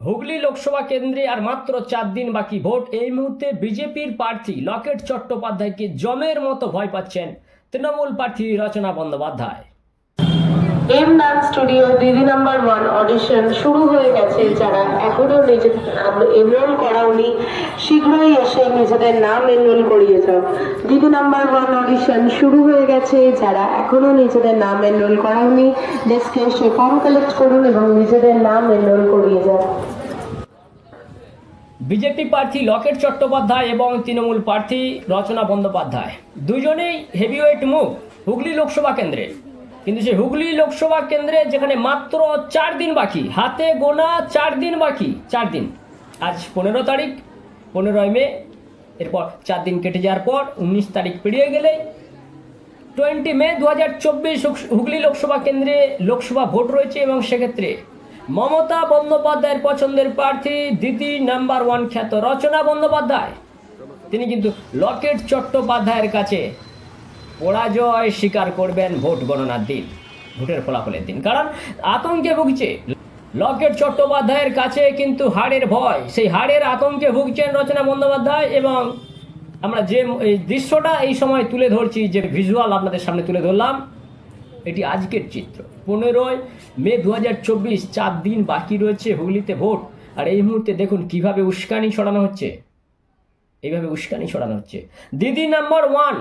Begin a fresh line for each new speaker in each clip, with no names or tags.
হুগলি লোকসভা কেন্দ্রে আর মাত্র চার দিন বাকি ভোট, এই মুহূর্তে বিজেপির প্রার্থী লকেট চট্টোপাধ্যায়কে জমের মতো ভয় পাচ্ছেন তৃণমূল প্রার্থী Rachana Bandyopadhyay.
M dance studio Didi number one audition শুরু হয়ে গেছে। যারা এখনও নিজেদের নাম এনরোল করাওনি, শীঘ্রই এসে নিজেদের নাম এনরোল করিয়ে যাও। দিদি নাম্বার ওয়ান অডিশন শুরু হয়ে গেছে। যারা এখনও নিজেদের নাম এনরোল করাওনি ডেস্কে এসে ফর্ম কালেক্ট করুন এবং নিজেদের নাম এনরোল করিয়ে যাও
বিজেপি প্রার্থী লকেট চট্টোপাধ্যায় এবং তৃণমূল প্রার্থী রচনা বন্দ্যোপাধ্যায়। দুজনেই হেভিওয়েট মুভ হুগলি লোকসভা কেন্দ্রে। কিন্তু সেই হুগলি লোকসভা কেন্দ্রে যেখানে মাত্র চার দিন বাকি, হাতে গোনা চার দিন বাকি, চার দিন। আজ পনেরো তারিখ, পনেরোই মে, এরপর চার দিন কেটে যাওয়ার পর উনিশ তারিখ পেরিয়ে গেলে টোয়েন্টি মে দু হাজার চব্বিশ হুগলি লোকসভা কেন্দ্রে লোকসভা ভোট রয়েছে এবং সেক্ষেত্রে মমতা বন্দ্যোপাধ্যায়ের পছন্দের প্রার্থী দিদি নাম্বার ওয়ান খ্যাত রচনা বন্দ্যোপাধ্যায়। তিনি কিন্তু লকেট চট্টোপাধ্যায়ের কাছে পরাজয় স্বীকার করবেন ভোট গণনার দিন। ভোটের ফলাফলের দিন। কারণ আতঙ্কে ভুগছে। লকেট চট্টোপাধ্যায়ের কাছে কিন্তু হাড়ের ভয়। সেই হাড়ের আতঙ্কে ভুগছেন রচনা বন্দ্যোপাধ্যায় এবং আমরা যে দৃশ্যটা এই সময় তুলে ধরছি, যে ভিজুয়াল আপনাদের সামনে তুলে ধরলাম, এটি আজকের চিত্র। পনেরোই মে দু হাজার চার দিন বাকি রয়েছে হুগলিতে ভোট। আর এই মুহূর্তে দেখুন কীভাবে উস্কানি ছড়ানো হচ্ছে। এইভাবে উস্কানি ছড়ানো হচ্ছে। দিদি নাম্বার ওয়ান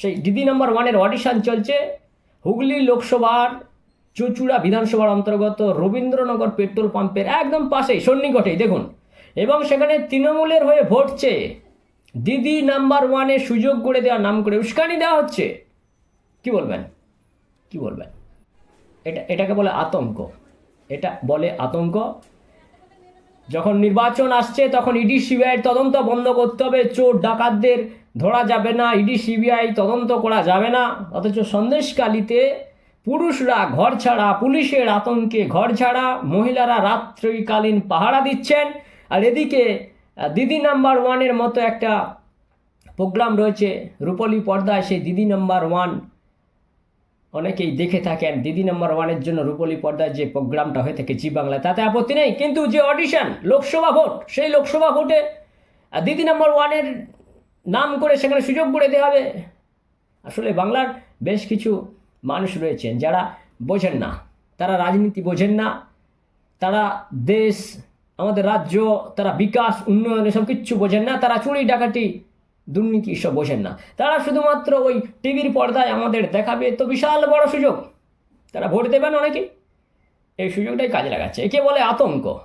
সেই দিদি নাম্বার ওয়ানের অডিশন চলছে। হুগলি লোকসভার চুচুড়া বিধানসভার অন্তর্গত রবীন্দ্রনগর পেট্রোল পাম্পের একদম পাশেই, সন্নিকটেই, দেখুন। এবং সেখানে তৃণমূলের হয়ে ভোট চেয়ে দিদি নাম্বার ওয়ানে সুযোগ করে দেওয়ার নাম করে উস্কানি দেওয়া হচ্ছে। কি বলবেন? কি বলবেন? এটা, এটাকে বলে আতঙ্ক। এটা বলে আতঙ্ক। যখন নির্বাচন আসছে, তখন ইডি সিবিআইয়ের তদন্ত বন্ধ করতে হবে। চোর ডাকাতদের ধরা যাবে না, ইডি, সিবিআই তদন্ত করা যাবে না। অথচ সন্দেশকালীতে পুরুষরা ঘর ছাড়া, পুলিশের আতঙ্কে ঘর ছাড়া মহিলারা রাত্রিকালীন পাহারা দিচ্ছেন। আর এদিকে দিদি নাম্বার ওয়ানের মতো একটা প্রোগ্রাম রয়েছে রূপলী পর্দায়, সেই দিদি নাম্বার ওয়ান অনেকেই দেখে থাকেন। দিদি নাম্বার ওয়ানের জন্য রূপলী পর্দায় যে প্রোগ্রামটা হয়ে থাকে জি বাংলায়, তাতে আপত্তি নেই। কিন্তু যে অডিশন, লোকসভা ভোট, সেই লোকসভা ভোটে দিদি নাম্বার ওয়ানের নাম করে সেখানে সুযোগ করে দেওয়া হবে। আসলে বাংলার বেশ কিছু মানুষ রয়েছেন যারা বোঝেন না, তারা রাজনীতি বোঝেন না, তারা দেশ, আমাদের রাজ্য, তারা বিকাশ, উন্নয়ন এসব কিচ্ছু বোঝেন না, তারা চুরি ডাকাটি দুর্নীতি এসব বোঝেন না। তারা শুধুমাত্র ওই টিভির পর্দায় আমাদের দেখাবে তো বিশাল বড় সুযোগ। তারা ভোট দেবেন অনেকে। এই সুযোগটাই কাজে লাগাচ্ছে। একে বলে আতঙ্ক।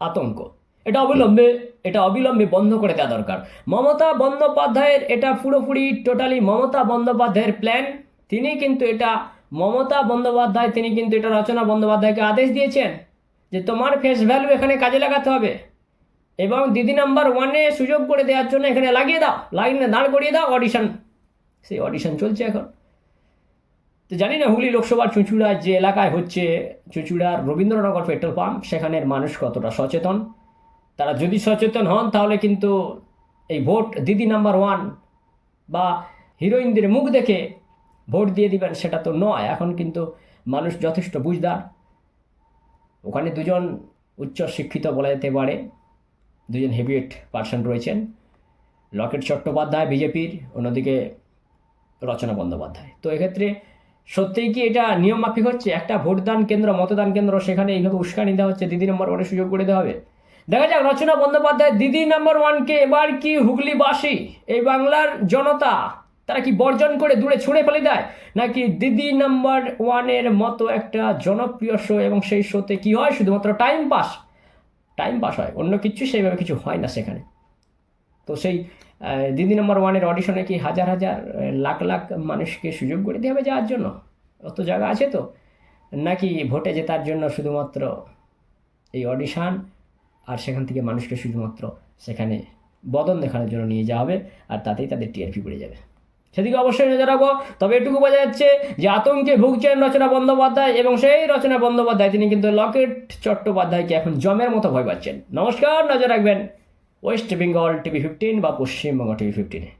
আতঙ্ক। এটা অবিলম্বে এটা অবিলম্বে বন্ধ করে দেওয়া দরকার। মমতা বন্দ্যোপাধ্যায়ের এটা পুরোপুরি টোটালি মমতা বন্দ্যোপাধ্যায়ের প্ল্যান তিনি কিন্তু এটা, মমতা বন্দ্যোপাধ্যায়, তিনি কিন্তু এটা রচনা বন্দ্যোপাধ্যায়কে আদেশ দিয়েছেন যে তোমার ফেস ভ্যালু এখানে কাজে লাগাতে হবে। এবং দিদি নাম্বার ওয়ানে সুযোগ করে দেওয়ার জন্য এখানে লাগিয়ে দাও, লাইনে দাঁড় করিয়ে দাও অডিশন সেই অডিশন চলছে এখন। তো জানি না, হুগলি লোকসভার চুঁচুড়ার যে এলাকায় হচ্ছে, চুঁচুড়ার রবীন্দ্রনগর পেট্রোল পাম্প সেখানের মানুষ কতটা সচেতন? তারা যদি সচেতন হন, তাহলে কিন্তু এই ভোট দিদি নাম্বার ওয়ান বা হিরোইনদের মুখ দেখে ভোট দিয়ে দিবেন সেটা তো নয়। এখন কিন্তু মানুষ যথেষ্ট বুঝদার। ওখানে দুজন উচ্চ শিক্ষিত বলা যেতে পারে, দুজন হেভিয়েট পার্সন রয়েছেন। লকেট চট্টোপাধ্যায় বিজেপির, অন্যদিকে রচনা বন্দ্যোপাধ্যায়। তো এক্ষেত্রে সত্যিই কি এটা নিয়ম মাফিক হচ্ছে? একটা ভোটদান কেন্দ্র, মতদান কেন্দ্র, সেখানে এইভাবে উস্কানি দেওয়া হচ্ছে, দিদি নম্বর ওয়ানে সুযোগ করে দেওয়া হবে? দেখা যাক, রচনা বন্দ্যোপাধ্যায় দিদি নম্বর ওয়ানকে এবার কি হুগলিবাসী? এই বাংলার জনতা, তারা কি বর্জন করে দূরে ছুঁড়ে ফেলে দেয়? নাকি দিদি নাম্বার ওয়ানের মতো একটা জনপ্রিয় শো এবং সেই শোতে কি হয়? শুধুমাত্র টাইম পাস টাইম পাস হয়, অন্য কিছু সেইভাবে কিছু হয় না সেখানে। তো সেই দিদি নম্বর ওয়ানের অডিশনে কি হাজার হাজার লাখ লাখ মানুষকে সুযোগ করে দেওয়া হবে যাওয়ার জন্য? অত জায়গা আছে তো? নাকি ভোটে জেতার জন্য শুধুমাত্র এই অডিশন আর সেখান থেকে মানুষকে শুধুমাত্র সেখানে বদন দেখানোর জন্য নিয়ে যাওয়া হবে আর তাতেই তাদের টিআরপি বেড়ে যাবে। সেদিকে অবশ্যই নজর রাখব তবে এটুকু বোঝা যাচ্ছে যে আতঙ্কে ভুগছেন রচনা বন্দ্যোপাধ্যায় এবং সেই রচনা বন্দ্যোপাধ্যায়, তিনি কিন্তু লকেট চট্টোপাধ্যায়কে এখন জমের মতো ভয় পাচ্ছেন। নমস্কার, নজর রাখবেন ওয়েস্ট বেঙ্গল টিভি ফিফটিন বা পশ্চিমবঙ্গ টিভি ফিফটিনে